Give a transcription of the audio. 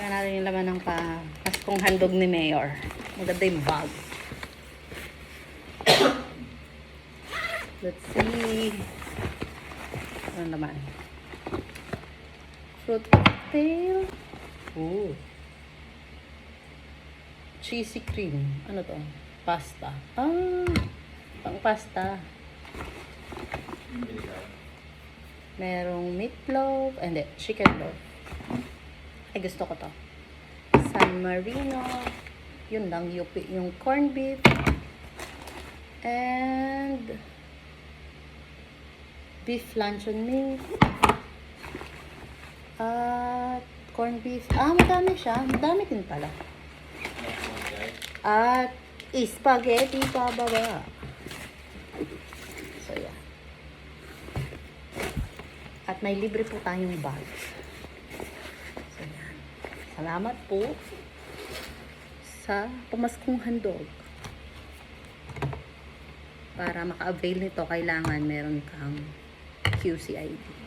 Tingnan natin yung laman ng pa paskong handog ni Mayor. Maganda yung bag. Let's see. Ano naman? Fruit cocktail. Ooh. Cheesy cream. Ano to? Pasta. Ah, pang pasta. Merong meatloaf. Ah, Hindi, chicken loaf. Ay, gusto ko to. San Marino. Yun lang, yung, yung corned beef. And beef luncheon meat. At corned beef. Ah, madami siya. Madami din pala. At spaghetti pababa. So, yeah. At may libre po tayong bag. Salamat po sa pamaskong handog. Para maka-avail nito, kailangan meron kang QCID.